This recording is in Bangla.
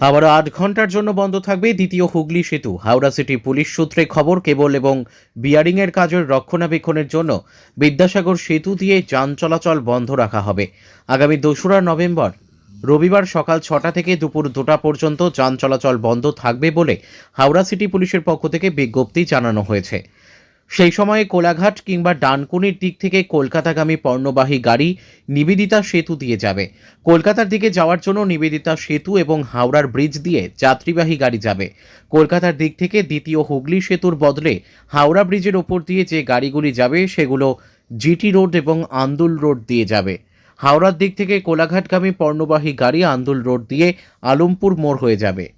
আবার আট ঘণ্টার জন্য বন্ধ থাকবে দ্বিতীয় হুগলি সেতু। হাওড়া সিটি পুলিশ সূত্রে খবর, কেবল এবং বিয়ারিং এর কাজের রক্ষণাবেক্ষণের জন্য বিদ্যাসাগর সেতু দিয়ে যান চলাচল বন্ধ রাখা হবে। আগামী দোসরা নভেম্বর, রবিবার সকাল ছটা থেকে দুপুর দুটা পর্যন্ত যান চলাচল বন্ধ থাকবে বলে হাওড়া সিটি পুলিশের পক্ষ থেকে বিজ্ঞপ্তি জানানো হয়েছে। সেই সময়ে কোলাঘাট কিংবা ডানকুনির দিক থেকে কলকাতাগামী পণ্যবাহী গাড়ি নিবেদিতা সেতু দিয়ে যাবে। কলকাতার দিকে যাওয়ার জন্য নিবেদিতা সেতু এবং হাওড়ার ব্রিজ দিয়ে যাত্রীবাহী গাড়ি যাবে। কলকাতার দিক থেকে দ্বিতীয় হুগলি সেতুর বদলে হাওড়া ব্রিজের ওপর দিয়ে যে গাড়িগুলি যাবে, সেগুলো জিটি রোড এবং আন্দুল রোড দিয়ে যাবে। হাওড়ার দিক থেকে কোলাঘাটগামী পণ্যবাহী গাড়ি আন্দুল রোড দিয়ে আলমপুর মোড় হয়ে যাবে।